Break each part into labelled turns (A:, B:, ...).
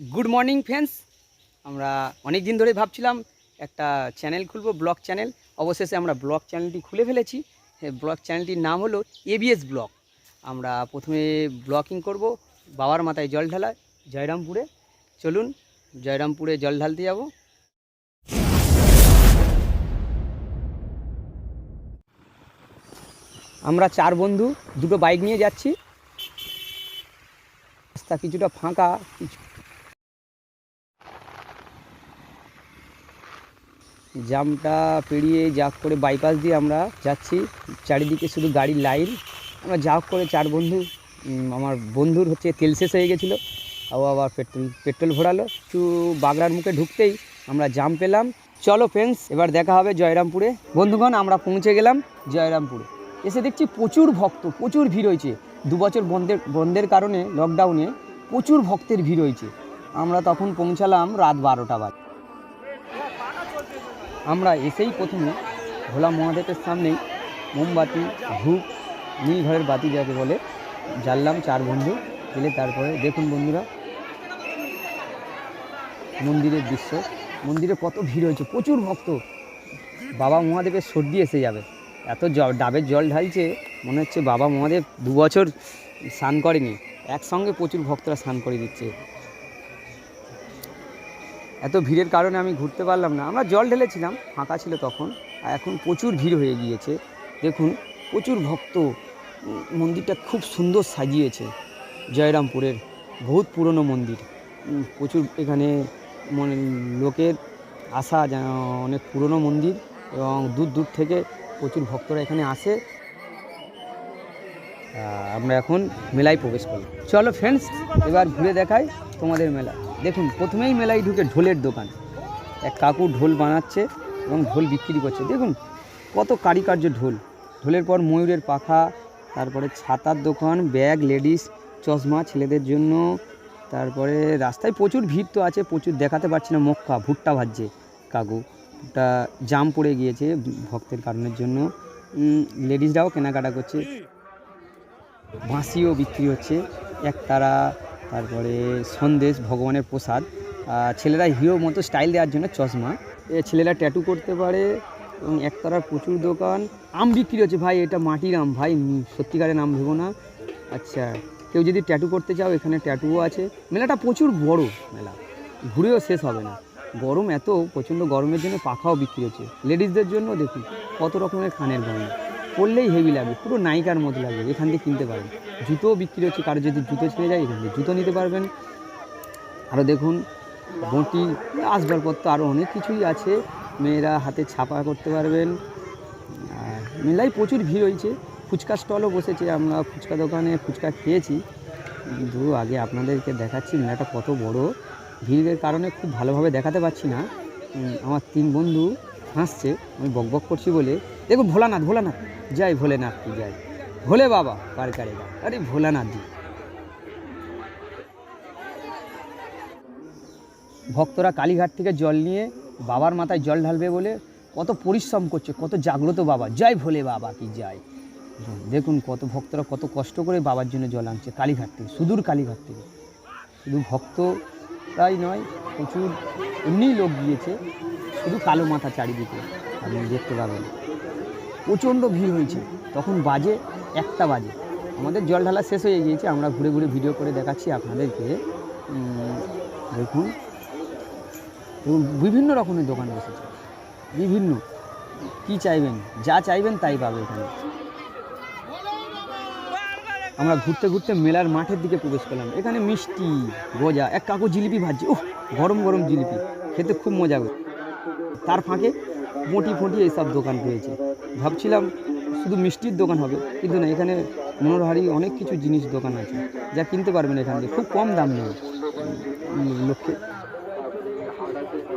A: Good morning friends. আমরা অনেক দিন ধরে ভাবছিলাম একটা চ্যানেল খুলবো, ব্লগ চ্যানেল। অবশেষে আমরা ব্লগ চ্যানেলটি খুলে ফেলেছি। ব্লগ চ্যানেলটির নাম হলো এবিএস ব্লগ আমরা প্রথমে ব্লগিং করব বাবার মাথায় জল ঢালা, জয়রামপুরে। চলুন, জয়রামপুরে জল ঢালতে যাব। আমরা চার বন্ধু, দুটো বাইক নিয়ে যাচ্ছি। রাস্তা কিছুটা ফাঁকা, কিছু জামটা পেরিয়ে যা করে বাইপাস দিয়ে আমরা যাচ্ছি। চারিদিকে শুধু গাড়ির লাইন আমরা যা করে চার বন্ধু আমার বন্ধুর হচ্ছে তেল শেষ হয়ে গেছিল। ও আবার পেট্রোল পেট্রোল ভরালো। একটু বাগড়ার মুখে ঢুকতেই আমরা জাম পেলাম। চলো ফ্রেন্ডস এবার দেখা হবে জয়রামপুরে। বন্ধুগণ, আমরা পৌঁছে গেলাম জয়রামপুরে। এসে দেখছি প্রচুর ভক্ত, প্রচুর ভিড় হয়েছে। দু বছর বন্ধের বন্ধের কারণে লকডাউনে প্রচুর ভক্তের ভিড় হয়েছে। আমরা তখন পৌঁছালাম রাত বারোটা বাজে। আমরা এসেই প্রথমে ভোলা মহাদেবের সামনেই মোমবাতি, ধূপ, নীল ঘরের বাতি যাকে বলে, জ্বাললাম চার বন্ধু গেলে তারপরে দেখুন বন্ধুরা, মন্দিরের দৃশ্য। মন্দিরে কত ভিড় হয়েছে, প্রচুর ভক্ত। বাবা মহাদেবের সর্দি এসে যাবে। এত ডাবের জল ঢালছে, মনে হচ্ছে বাবা মহাদেব দু বছর স্নান করেনি। একসঙ্গে প্রচুর ভক্তরা স্নান করে দিচ্ছে। এত ভিড়ের কারণে আমি ঘুরতে পারলাম না। আমরা জল ঢেলেছিলাম, ফাঁকা ছিল তখন, আর এখন প্রচুর ভিড় হয়ে গিয়েছে। দেখুন, প্রচুর ভক্ত মন্দিরটা খুব সুন্দর সাজিয়েছে, জয়রামপুরের বহুত পুরনো মন্দির। প্রচুর এখানে মনে, লোকের আসা অনেক পুরনো মন্দির এবং দূর দূর থেকে প্রচুর ভক্তরা এখানে আসে। আমরা এখন মেলায় প্রবেশ করি চলো ফ্রেন্ডস এবার ঘুরে দেখাই তোমাদের মেলা। দেখুন, প্রথমেই মেলায় ঢুকে ঢোলের দোকান। এক কাকু ঢোল বানাচ্ছে এবং ঢোল বিক্রি করছে। দেখুন, কত কারিকার্য ঢোল। ঢোলের পর ময়ূরের পাখা, তারপরে ছাতার দোকান, ব্যাগ, লেডিস, চশমা ছেলেদের জন্য, তারপরে রাস্তায় প্রচুর ভিড় তো আছে, প্রচুর দেখাতে পারছি না, মক্কা, ভুট্টা ভাজছে কাকু। ভুট্টা জাম পড়ে গিয়েছে ভক্তের কারণের জন্য। লেডিসরাও কেনাকাটা করছে। বাঁশিও বিক্রি হচ্ছে। একতারা তারপরে সন্দেশ, ভগবানের প্রসাদ ছেলেরা হিরো মতো স্টাইল দেওয়ার জন্য চশমা। এ ছেলেরা ট্যাটু করতে পারে, এবং একতারার প্রচুর দোকান। আম বিক্রি হচ্ছে, ভাই, এটা মাটির আম, ভাই সত্যিকারের নাম ভেবো না। আচ্ছা কেউ যদি ট্যাটু করতে চাও, এখানে ট্যাটুও আছে। মেলাটা প্রচুর বড় মেলা, ঘুরেও শেষ হবে না। গরম এত, প্রচণ্ড গরমের জন্য পাখাও বিক্রি হচ্ছে। লেডিসদের জন্য দেখুন, কত রকমের খানের গয়না। পরলেই হেভি লাগে, পুরো নায়িকার মতো লাগে, এখান থেকে কিনতে পারেন জুতোও বিক্রি হচ্ছে, কারও যদি জুতো ছেড়ে যায়, এখান থেকে জুতো নিতে পারবেন। আরও দেখুন, বঁটি, আসবাবপত্র আরও অনেক কিছুই আছে, মেয়েরা হাতে ছাপা করতে পারবেন। মেলায় প্রচুর ভিড় হয়েছে, ফুচকা স্টলও বসেছে, আমরা ফুচকা দোকানে ফুচকা খেয়েছি। কিন্তু আগে আপনাদেরকে দেখাচ্ছি, মেলাটা কত বড়। ভিড়ের কারণে খুব ভালোভাবে দেখাতে পারছি না। আমার তিন বন্ধু হাসছে, আমি বকবক করছি বলে, দেখুন, ভোলানাথ ভোলানাথ। জয় ভোলেনাথ কি জয়। ভোলে বাবা কারে কারে বা আরে ভোলানাথ জি। ভক্তরা কালীঘাট থেকে জল নিয়ে বাবার মাথায় জল ঢালবে বলে কত পরিশ্রম করছে, কত জাগ্রত বাবা। জয় ভোলে বাবা কি জয়। দেখুন কত ভক্তরা কত কষ্ট করে বাবার জন্য জল আনছে কালীঘাট থেকে, সুদূর কালীঘাট থেকে। শুধু ভক্তরাই নয়, প্রচুর এমনিই লোক গিয়েছে। শুধু কালো মাথা চারিদিকে, আপনি দেখতে পাবেন। প্রচণ্ড ভিড় হয়েছে। তখন বাজে একটা বাজে। আমাদের জল ঢালা শেষ হয়ে গিয়েছে। আমরা ঘুরে ঘুরে ভিডিও করে দেখাচ্ছি আপনাদেরকে। দেখুন। এবং বিভিন্ন রকমের দোকান বসেছে। বিভিন্ন। কি চাইবেন? যা চাইবেন তাই পাবে এখানে। আমরা ঘুরতে ঘুরতে মেলার মাঠের দিকে প্রবেশ করলাম। এখানে মিষ্টি, গজা, এক কাকু জিলিপি ভাজছে। ও গরম গরম জিলিপি। খেতে খুব মজা তার ফাঁকে মোটি ফোঁটি এইসব দোকান রয়েছে। ভাবছিলাম শুধু মিষ্টির দোকান হবে, কিন্তু না, এখানে মনোহারি অনেক কিছু জিনিস দোকান আছে, যা কিনতে পারবেন এখান থেকে। খুব কম দাম নেই। লক্ষ্যে।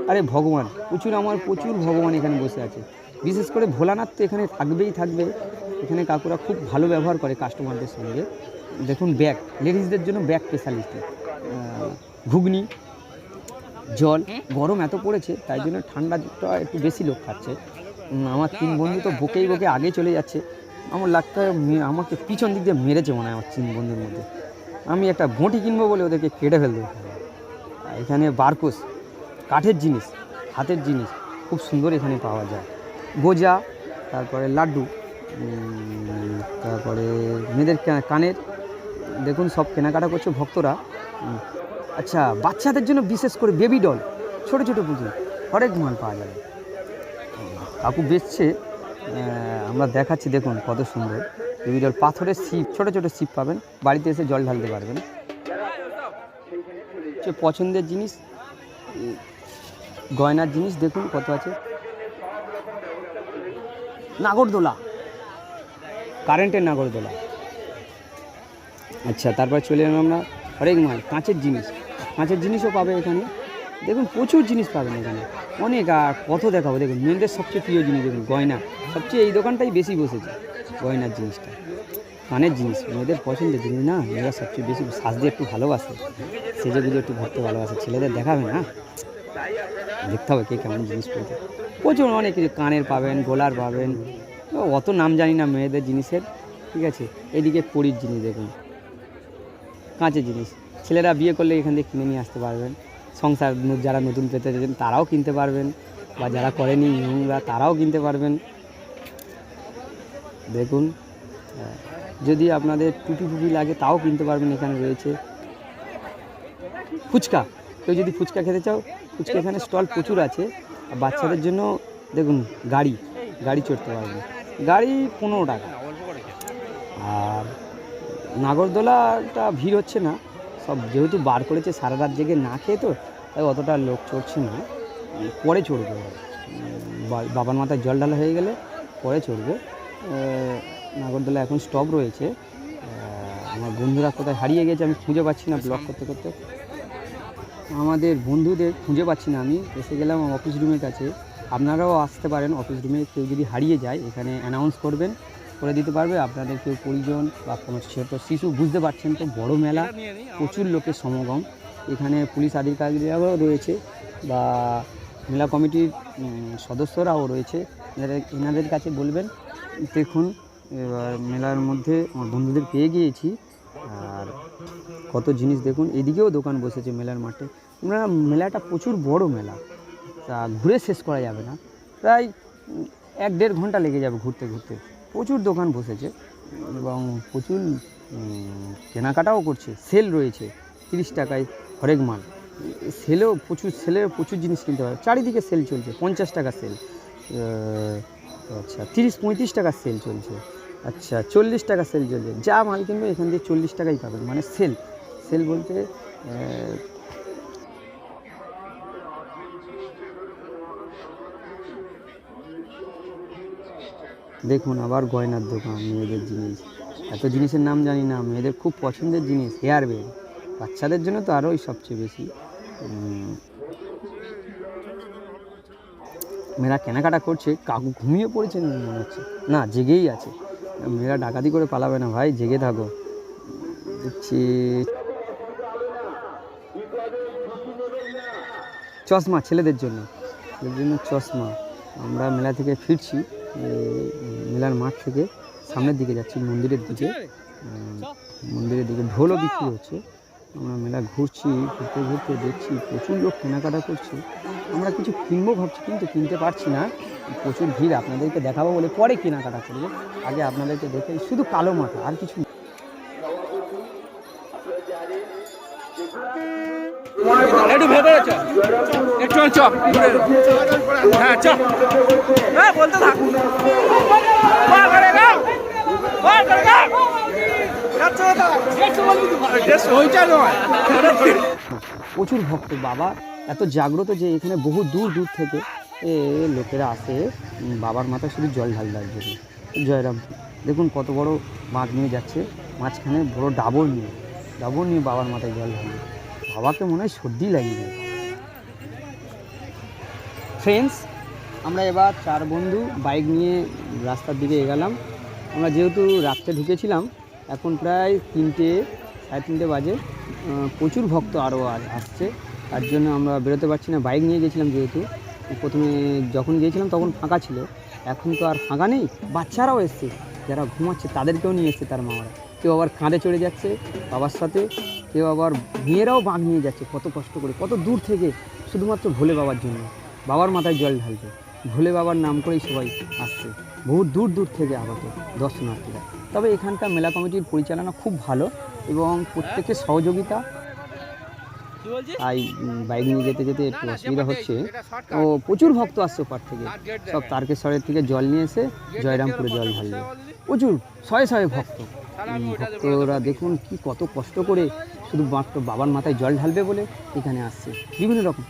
A: আরে ভগবান, প্রচুর আমার প্রচুর ভগবান এখানে বসে আছে। বিশেষ করে ভোলানাথ তো এখানে থাকবেই থাকবে। এখানে কাকুরা খুব ভালো ব্যবহার করে কাস্টমারদের সঙ্গে। দেখুন ব্যাগ লেডিসদের জন্য ব্যাগ স্পেশালিস্ট ঘুগনি, জল, গরম এত পড়েছে, তাই জন্য ঠান্ডাটা একটু বেশি লোক খাচ্ছে। আমার তিন বন্ধু তো বকেই বকে আগে চলে যাচ্ছে। আমার লাগটা আমাকে পিছন দিক দিয়ে মেরেছে মনে হয় আমার তিন বন্ধুর মধ্যে। আমি একটা বঁটি কিনবো বলে ওদেরকে কেটে ফেলব। এখানে বারকোস, কাঠের জিনিস, হাতের জিনিস, খুব সুন্দর এখানে পাওয়া যায়। গোজা, তারপরে লাড্ডু তারপরে মেয়েদের কানের, দেখুন সব কেনাকাটা করছে ভক্তরা। আচ্ছা বাচ্চাদের জন্য বিশেষ করে বেবি ডল, ছোট ছোট পুঁজি হরেক মাল পাওয়া যাবে। কাকু বেচছে আমরা দেখাচ্ছি, দেখুন কত সুন্দর। ডল পাথরের সিপ ছোট ছোট সিপ পাবেন, বাড়িতে এসে জল ঢালতে পারবেন। হচ্ছে পছন্দের জিনিস, গয়নার জিনিস, দেখুন কত আছে। নাগরদোলা, কারেন্টের নাগরদোলা। আচ্ছা তারপর চলে এলাম আমরা, হরেক মাল, কাঁচের জিনিস, কাঁচের জিনিসও পাবে এখানে। দেখুন, প্রচুর জিনিস পাবেন এখানে। অনেক, আর কত দেখাবো? দেখুন, মেয়েদের সবচেয়ে প্রিয় জিনিস, দেখুন, গয়না। সবচেয়ে এই দোকানটাই বেশি বসেছে, গয়নার জিনিসটা। কানের জিনিস, মেয়েদের পছন্দের জিনিস না, মেয়েরা সবচেয়ে বেশি সাজতে একটু ভালোবাসে। সেজে গুজে একটু ঘুরতে ভালোবাসে। ছেলেদের দেখাবে না? দেখতে হবে কে কেমন জিনিস পড়তে প্রচুর অনেক কিছু, কানের পাবেন, গোলার পাবেন। অত নাম জানি না মেয়েদের জিনিসের, ঠিক আছে? এদিকে পরির জিনিস, দেখুন। কাঁচের জিনিস। ছেলেরা বিয়ে করলে এখান থেকে কিনে নিয়ে আসতে পারবেন। সংসার যারা নতুন পেতে চাইছেন, তারাও কিনতে পারবেন। বা যারা করেনি ইয়ংরা তারাও কিনতে পারবেন। দেখুন যদি আপনাদের টুপি টুপি লাগে, তাও কিনতে পারবেন, এখানে রয়েছে। ফুচকা। কেউ যদি ফুচকা খেতে চাও, ফুচকা এখানে স্টল প্রচুর আছে। আর বাচ্চাদের জন্য, দেখুন, গাড়ি। গাড়ি চড়তে পারবেন। গাড়ি পনেরো টাকা। আর নাগরদোলাটা ভিড় হচ্ছে না। সব যেহেতু বার করেছে, সারা রাত জেগে না খেয়ে তো, তাই অতটা লোক চড়ছে না। পরে চড়বে। বাবার মাথায় জল ঢালা হয়ে গেলে পরে চড়বে। নাগরদোলা এখন স্টপ রয়েছে। আমার বন্ধুরা কোথায় হারিয়ে গেছে আমি খুঁজে পাচ্ছি না ব্লক করতে করতে। আমাদের বন্ধুদের খুঁজে পাচ্ছি না আমি। এসে গেলাম অফিস রুমের কাছে। আপনারাও আসতে পারেন অফিস রুমে কেউ যদি হারিয়ে যায়, এখানে অ্যানাউন্স করবেন। করে দিতে পারবে। আপনাদের কেউ পরিজন বা কোনো ছোট শিশু বুঝতে পারছেন তো, বড় মেলা, প্রচুর লোকের সমাগম। এখানে পুলিশ আধিকারিকরাও রয়েছে বা মেলা কমিটির সদস্যরাও রয়েছে। এনাদের কাছে বলবেন, দেখুন, এবার মেলার মধ্যে আমার বন্ধুদের পেয়ে গিয়েছি। আর কত জিনিস দেখুন, এদিকেও দোকান বসেছে মেলার মাঠে। আমরা, মেলাটা প্রচুর বড় মেলা। তা ঘুরে শেষ করা যাবে না। প্রায় এক দেড় ঘণ্টা লেগে যাবে ঘুরতে ঘুরতে। প্রচুর দোকান বসেছে এবং প্রচুর কেনাকাটাও করছে। সেল রয়েছে, তিরিশ টাকায় হরেক মাল। সেলেও প্রচুর সেলেও প্রচুর জিনিস কিনতে পারে। চারিদিকে সেল চলছে, পঞ্চাশ টাকা সেল আচ্ছা তিরিশ, পঁয়ত্রিশ টাকা সেল চলছে। আচ্ছা চল্লিশ টাকা সেল চলছে। যা মাল কিনবে এখান থেকে চল্লিশ টাকাই পাবেন। মানে সেল সেল বলতে দেখুন আবার গয়নার দোকান, মেয়েদের জিনিস। এত জিনিসের নাম জানি না, মেয়েদের খুব পছন্দের জিনিস হেয়ার ব্যান্ড বাচ্চাদের জন্য তো আরোই সবচেয়ে বেশি। মেয়েরা কেনাকাটা করছে, কাকু ঘুমিয়ে পড়েছে মনে হচ্ছে। না, জেগেই আছে। মেয়েরা ডাকাতি করে পালাবে না ভাই, জেগে থাকো। দেখছি। চশমা, ছেলেদের জন্য। ছেলেদের জন্য চশমা। আমরা মেলা থেকে ফিরছি। মেলার মাঠ থেকে সামনের দিকে যাচ্ছি, মন্দিরের দিকে। মন্দিরের দিকে ঢোলও বিক্রি হচ্ছে। আমরা মেলা ঘুরছি, ঘুরতে ঘুরতে দেখছি, প্রচুর লোক কেনাকাটা করছে। আমরা কিছু কিনবো ভাবছি, কিন্তু কিনতে পারছি না। প্রচুর ভিড়, আপনাদেরকে দেখাবো বলে পরে কেনাকাটা করব। আগে আপনাদেরকে দেখে শুধু কালো মাথা, আর কিছু।
B: একটু ভেতরে চ চ হ্যাঁ চ হ্যাঁ বলতে থাক।
A: প্রচুর ভক্ত বাবা। এত জাগ্রত যে এখানে বহু দূর দূর থেকে এ লোকেরা আসে। বাবার মাথায় শুধু জল ঢাল দেওয়ার জন্য। জয়রাম দেখুন কত বড় মাছ নিয়ে যাচ্ছে। মাঝখানে বড় ডাবর নিয়ে। ডাবর নিয়ে বাবার মাথায় জল ঢালবে। বাবাকে মনে হয় সর্দি লাগিয়ে ফ্রেন্ডস আমরা এবার চার বন্ধু বাইক নিয়ে রাস্তার দিকে এগালাম। আমরা যেহেতু রাত্রে ঢুকেছিলাম, এখন প্রায় তিনটে, সাড়ে তিনটে বাজে। প্রচুর ভক্ত আরও আর আসছে। তার জন্য আমরা বেরোতে পারছি না। বাইক নিয়ে গেছিলাম যেহেতু। প্রথমে যখন গিয়েছিলাম তখন ফাঁকা ছিল। এখন তো আর ফাঁকা নেই। বাচ্চারাও এসছে। যারা ঘুমাচ্ছে তাদেরকেও নিয়ে এসছে তার মামারা। কেউ আবার কাঁধে চড়ে যাচ্ছে বাবার সাথে। কেউ আবার মেয়েরাও বাঘ নিয়ে যাচ্ছে। কত কষ্ট করে, কত দূর থেকে, শুধুমাত্র ভোলে বাবার জন্য। বাবার মাথায় জল ঢালবে। ভুলে বাবার নাম করেই সবাই আসছে। বহু দূর দূর থেকে আগত দর্শনার্থীরা। তবে এখানকার মেলা কমিটির পরিচালনা খুব ভালো এবং প্রত্যেকের সহযোগিতা তাই বাইক নিয়ে যেতে যেতে একটু অসুবিধা হচ্ছে। ও প্রচুর ভক্ত আসছে ওপার থেকে। সব তারকেশ্বরের থেকে জল নিয়ে এসে জয়রামপুরে জল ঢালবে। প্রচুর শয়ে শয়ে ভক্ত। ভক্তরা দেখুন কি কত কষ্ট করে শুধু মাত্র বাবার মাথায় জল ঢালবে বলে এখানে আসছে। বিভিন্ন রকম।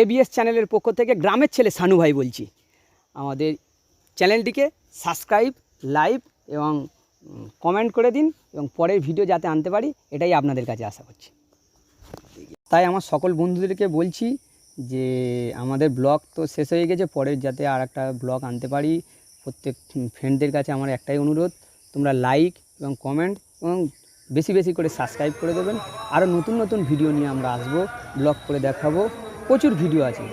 A: এবিএস চ্যানেলের পক্ষ থেকে গ্রামের ছেলে সানু ভাই বলছি। আমাদের চ্যানেলটিকে সাবস্ক্রাইব লাইভ এবং কমেন্ট করে দিন এবং পরের ভিডিও যাতে আনতে পারি, এটাই আপনাদের কাছে আশা করছি। তাই আমার সকল বন্ধুদেরকে বলছি যে, আমাদের ব্লগ তো শেষ হয়ে গেছে, পরের যাতে আর একটা ব্লগ আনতে পারি, প্রত্যেক ফ্রেন্ডদের কাছে আমার একটাই অনুরোধ, তোমরা লাইক এবং কমেন্ট এবং বেশি বেশি করে সাবস্ক্রাইব করে দেবেন। আরও নতুন নতুন ভিডিও নিয়ে আমরা আসব, ব্লগ করে দেখাবো। প্রচুর ভিডিও আছে।